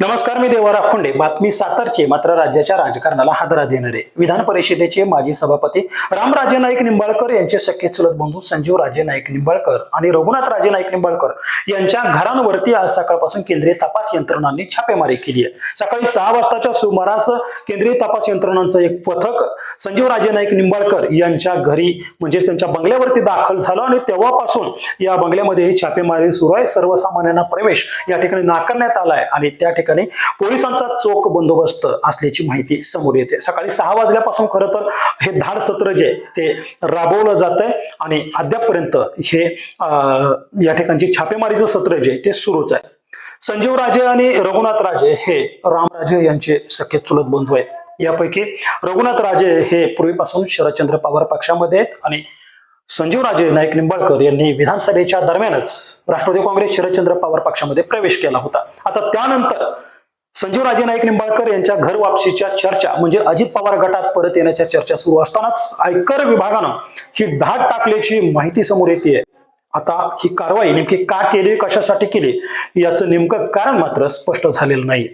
नमस्कार मी देवा राखोंडे बातमी सातारची मात्र राज्याच्या राजकारणाला हादरा देणारे. विधान परिषदेचे माजी सभापती रामराजे नाईक निंबाळकर यांचे सख्खे चुलत बंधू संजीव राजे नाईक निंबाळकर आणि रघुनाथ राजे नाईक निंबाळकर यांच्या घरांवरती आज सकाळपासून केंद्रीय तपास यंत्रणांनी छापेमारी केली आहे. सकाळी सहा वाजताच्या सुमारास केंद्रीय तपास यंत्रणांचं एक पथक संजीव राजे नाईक निंबाळकर यांच्या घरी म्हणजेच त्यांच्या बंगल्यावरती दाखल झालं आणि तेव्हापासून या बंगल्यामध्ये ही छापेमारी सुरू आहे. सर्वसामान्यांना प्रवेश या ठिकाणी नाकारण्यात आला आहे आणि त्या ठिकाणी पोलिसांचा चोख बंदोबस्त असल्याची माहिती समोर येते. सकाळी सहा वाजल्यापासून खरं तर हे धाड सत्र जे ते राबवलं जात आहे आणि अद्यापपर्यंत हे अं, या ठिकाणची छापेमारी छापेमारीचं सत्र जे आहे ते सुरूच आहे. संजीव राजे आणि रघुनाथ राजे हे रामराजे यांचे सख्य चुलत बंधू आहेत. यापैकी रघुनाथ राजे हे पूर्वीपासून शरदचंद्र पवार पक्षामध्ये आहेत आणि संजीव राजे नाईक निंबाळकर यांनी विधानसभेच्या दरम्यानच राष्ट्रवादी काँग्रेस शरदचंद्र पवार पक्षामध्ये प्रवेश केला होता. आता त्यानंतर संजीव राजे नाईक निंबाळकर यांच्या घर वापसीच्या चर्चा म्हणजे अजित पवार गटात परत येण्याच्या चर्चा सुरू असतानाच आयकर विभागानं ही धाड टाकल्याची माहिती समोर येते आता ही कारवाई नेमकी का केली कशासाठी केली याचं नेमकं कारण मात्र स्पष्ट झालेलं नाही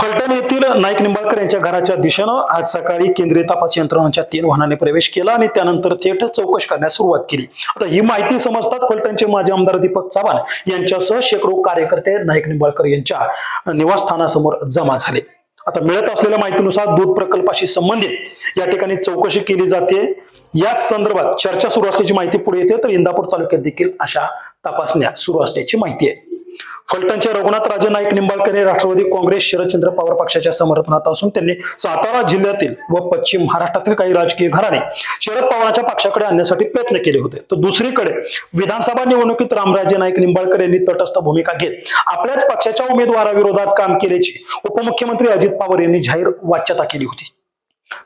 फलटण येथील नाईक निंबाळकर यांच्या घराच्या दिशेनं आज सकाळी केंद्रीय तपास यंत्रणांच्या तीन वाहनाने प्रवेश केला आणि त्यानंतर थेट चौकशी करण्यास सुरुवात केली. आता ही माहिती समजतात फलटणचे माजी आमदार दीपक चव्हाण यांच्यासह शेकडो कार्यकर्ते नाईक निंबाळकर यांच्या निवासस्थानासमोर जमा झाले. आता मिळत असलेल्या माहितीनुसार दूध प्रकल्पाशी संबंधित या ठिकाणी चौकशी केली जाते. याच संदर्भात चर्चा सुरू असल्याची माहिती पुढे येते. तर इंदापूर तालुक्यात देखील अशा तपासण्या सुरू असल्याची माहिती आहे. फलटणचे रघुनाथ राजे नाईक निंबाळकर हे राष्ट्रवादी काँग्रेस शरदचंद्र पवार पक्षाच्या समर्थनात असून त्यांनी सातारा जिल्ह्यातील व पश्चिम महाराष्ट्रातील काही राजकीय घराणे शरद पवारांच्या पक्षाकडे आणण्यासाठी प्रयत्न केले होते. तर दुसरीकडे विधानसभा निवडणुकीत रामराजे नाईक निंबाळकर यांनी तटस्थ भूमिका घेत आपल्याच पक्षाच्या उमेदवाराविरोधात काम केल्याची उपमुख्यमंत्री अजित पवार यांनी जाहीर वाच्यता केली होती.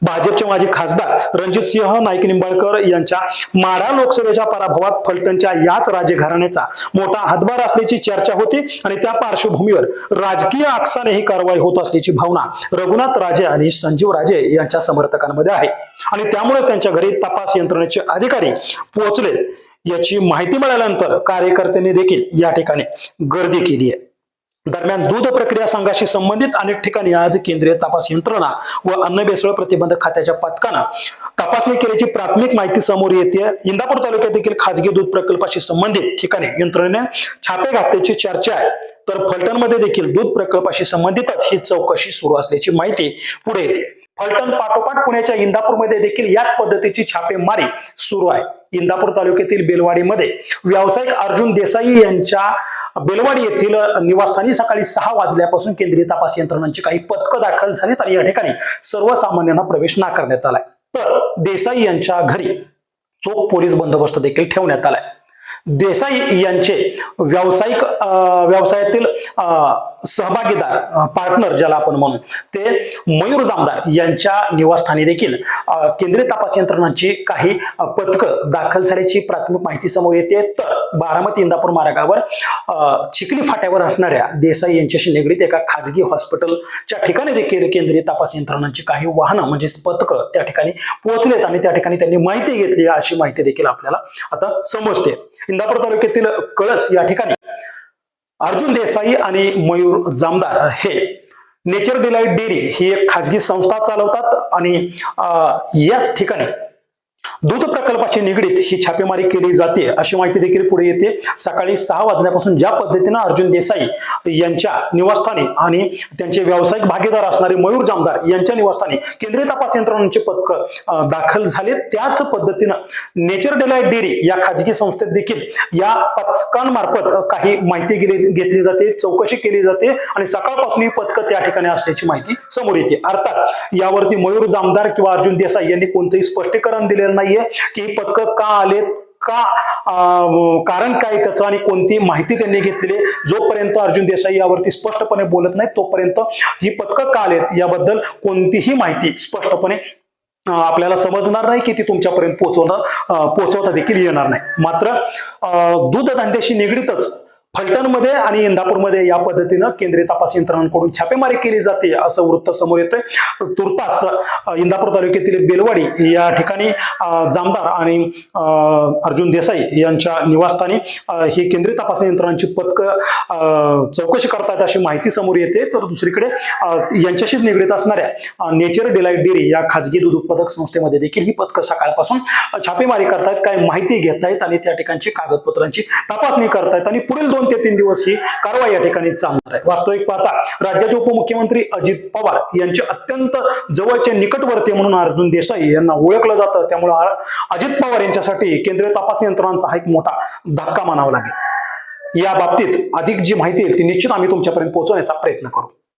भाजपचे माजी खासदार रणजित सिंह नाईक निंबाळकर यांच्या माढा लोकसभेच्या पराभवात फलटणच्या याच राजघराण्याचा मोठा हातभार असल्याची चर्चा होती आणि त्या पार्श्वभूमीवर राजकीय आकसाने ही कारवाई होत असल्याची भावना रघुनाथ राजे आणि संजीव राजे यांच्या समर्थकांमध्ये आहे. आणि त्यामुळे त्यांच्या घरी तपास यंत्रणेचे अधिकारी पोहोचलेत याची माहिती मिळाल्यानंतर कार्यकर्त्यांनी देखील या ठिकाणी गर्दी केली आहे. दरम्यान दूध प्रक्रिया संघाशी संबंधित अनेक ठिकाणी आज केंद्रीय तपास यंत्रणा व अन्न भेसळ प्रतिबंधक खात्याच्या पथकानं तपासणी केल्याची प्राथमिक माहिती समोर येते. इंदापूर तालुक्यात देखील खाजगी दूध प्रकल्पाशी संबंधित ठिकाणी यंत्रणेने छापे घातल्याची चर्चा आहे. तर फलटणमध्ये देखील दूध प्रकल्पाशी संबंधितच ही चौकशी सुरू असल्याची माहिती पुढे येते. फलटण पाठोपाठ पुण्याच्या इंदापूरमध्ये देखील याच पद्धतीची छापेमारी सुरू आहे. इंदापूर तालुक्यातील बेलवाडीमध्ये. व्यावसायिक अर्जुन देसाई यांच्या बेलवाडी येथील निवासस्थानी सकाळी सहा वाजल्यापासून केंद्रीय तपास यंत्रणांची काही पथकं दाखल झालीत आणि या ठिकाणी सर्वसामान्यांना प्रवेश नाकारण्यात आलाय. तर देसाई यांच्या घरी चोख पोलीस बंदोबस्त देखील ठेवण्यात आलाय. देसाई यांचे व्यावसायिक अं, व्यवसायातील अं, सहभागीदार पार्टनर ज्याला आपण म्हणू ते मयूर जामदार यांच्या निवासस्थानी देखील केंद्रीय तपास यंत्रणांची काही पथकं दाखल झाल्याची प्राथमिक माहिती समोर येते. तर बारामती इंदापूर मार्गावर अं, चिखली फाट्यावर असणाऱ्या देसाई यांच्याशी निगडीत एका खाजगी हॉस्पिटलच्या ठिकाणी देखील केंद्रीय तपास यंत्रणांची काही वाहनं म्हणजेच पथकं त्या ठिकाणी पोहोचलेत आणि त्या ठिकाणी त्यांनी माहिती घेतली अशी माहिती देखील आपल्याला आता समजते. इंदापूर तालुक्यातील कळस या ठिकाणी अर्जुन देसाई आणि मयूर जामदार हे नेचर डिलाईट डेअरी ही एक खाजगी संस्था चालवतात आणि याच ठिकाणी दूध प्रकल्पाची निगडीत ही छापेमारी केली जाते अशी माहिती देखील पुढे येते. सकाळी सहा वाजल्यापासून ज्या पद्धतीनं अर्जुन देसाई यांच्या निवासस्थानी आणि त्यांचे व्यावसायिक भागीदार असणारे मयूर जामदार यांच्या निवासस्थानी केंद्रीय तपास यंत्रणांचे पथक दाखल झाले त्याच पद्धतीनं नेचर डिलाईट डेअरी या खाजगी संस्थेत देखील या पथकांमार्फत काही माहिती गेली घेतली जाते चौकशी केली जाते आणि सकाळपासून ही पथकं त्या ठिकाणी असल्याची माहिती समोर येते. अर्थात यावरती मयूर जामदार किंवा अर्जुन देसाई यांनी कोणतंही स्पष्टीकरण दिलेलं नाही. नाहीये की ही पथकं का आलेत का कारण काय त्याचं आणि कोणती माहिती त्यांनी घेतलेली आहे? जोपर्यंत अर्जुन देसाई यावरती स्पष्टपणे बोलत नाही तोपर्यंत ही पथकं का आलेत याबद्दल कोणतीही माहिती स्पष्टपणे आपल्याला समजणार नाही की ती तुमच्यापर्यंत पोचवणार पोचवता पोहोचवता देखील येणार नाही मात्र अं, दूध धंद्याशी निगडीतच फलटणमध्ये आणि इंदापूरमध्ये या पद्धतीनं केंद्रीय तपास यंत्रणांकडून छापेमारी केली जाते असं वृत्त समोर येतोय. तुर्तास इंदापूर तालुक्यातील बेलवाडी या ठिकाणी जामदार आणि अर्जुन देसाई यांच्या निवासस्थानी ही केंद्रीय तपास यंत्रणांची पथकं चौकशी करतात अशी माहिती समोर येते. तर दुसरीकडे यांच्याशीच निगडीत असणाऱ्या नेचर डिलाईट डेअरी या खाजगी दूध उत्पादक संस्थेमध्ये देखील ही पथकं सकाळपासून छापेमारी करतायत काय माहिती घेतायत आणि त्या ठिकाणची कागदपत्रांची तपासणी करतायत. आणि पुढील दोन दोन ते तीन दिवस ही कारवाई या ठिकाणी चालणार आहे? वास्तविक पाहता राज्याचे उपमुख्यमंत्री अजित पवार यांचे अत्यंत जवळचे निकटवर्ती म्हणून अर्जुन देसाई यांना ओळखलं जातं. त्यामुळे अजित पवार यांच्यासाठी केंद्रीय तपास यंत्रणांचा हा एक मोठा धक्का मानावा लागेल. या बाबतीत अधिक जी माहिती येईल ती निश्चित आम्ही तुमच्यापर्यंत पोहोचवण्याचा प्रयत्न करू.